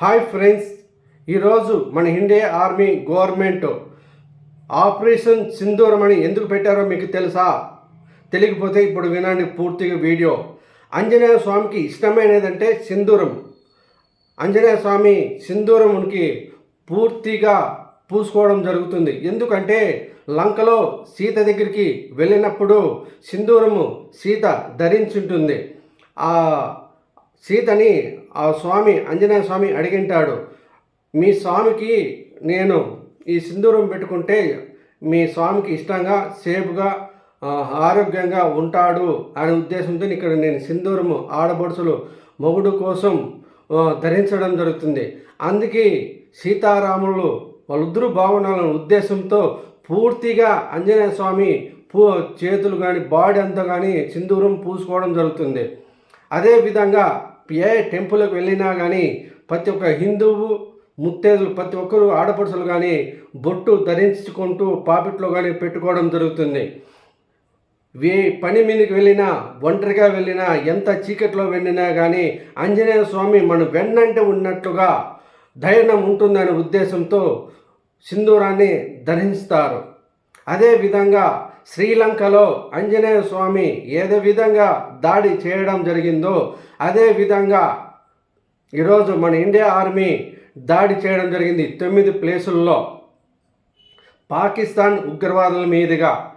Hi friends ఈరోజు మన India army government operation సింధూరం అని ఎందుకు పెట్టారో మీకు తెలుసా? తెలియకపోతే ఇప్పుడు వినండి పూర్తిగా వీడియో. ఆంజనేయ స్వామికి ఇష్టమైనదంటే సింధూరం. ఆంజనేయ స్వామి సింధూరమునికి పూర్తిగా పూసుకోవడం జరుగుతుంది. ఎందుకంటే లంకలో సీత దగ్గరికి వెళ్ళినప్పుడు సింధూరము సీత ధరించుంటుంది. ఆ సీతని ఆ స్వామి ఆంజనేయ స్వామి అడిగింటాడు మీ స్వామికి నేను ఈ సింధూరం పెట్టుకుంటే మీ స్వామికి ఇష్టంగా సేఫ్గా ఆరోగ్యంగా ఉంటాడు అనే ఉద్దేశంతో ఇక్కడ నేను సింధూరము ఆడబడుసులు మొగుడు కోసం ధరించడం జరుగుతుంది. అందుకే సీతారాములు వాళ్ళిద్దరూ బాగుండాలనే ఉద్దేశంతో పూర్తిగా ఆంజనేయ స్వామి పూ చేతులు కానీ బాడీ అంతా కానీ సింధూరం పూసుకోవడం జరుగుతుంది. అదేవిధంగా ఏ టెంపుల్కి వెళ్ళినా కానీ ప్రతి ఒక్క హిందువు ముత్తేజులు ప్రతి ఒక్కరు ఆడపడుచులు కానీ బొట్టు ధరించుకుంటూ పాపిట్లో కానీ పెట్టుకోవడం జరుగుతుంది. వే పని మీదకి వెళ్ళినా ఒంటరిగా వెళ్ళినా ఎంత చీకట్లో వెళ్ళినా కానీ ఆంజనేయ స్వామి మన వెన్నంటే ఉన్నట్లుగా ధైర్యం ఉంటుందనే ఉద్దేశంతో సింధూరాన్ని ధరిస్తారు అదేవిధంగా శ్రీలంకలో ఆంజనేయ స్వామి ఏదే విధంగా దాడి చేయడం జరిగిందో అదే విధంగా ఈరోజు మన ఇండియా ఆర్మీ దాడి చేయడం జరిగింది తొమ్మిది ప్లేసుల్లో. పాకిస్తాన్ ఉగ్రవాదుల మీదుగా.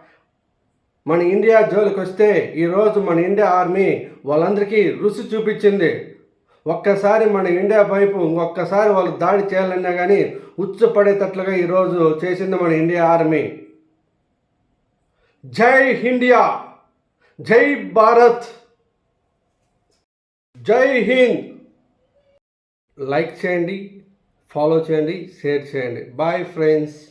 మన ఇండియా జోలికి వస్తే ఈరోజు మన ఇండియా ఆర్మీ వాళ్ళందరికీ రుచి చూపించింది. ఒక్కసారి మన ఇండియా వైపు ఇంకొకసారి వాళ్ళు దాడి చేయాలన్నా కానీ ఉచ్చపడేటట్లుగా ఈరోజు చేసింది మన ఇండియా ఆర్మీ. జై ఇండియా జై భారత్ జై హింద్. లైక్ చేయండి ఫాలో చేయండి షేర్ చేయండి. Bye friends.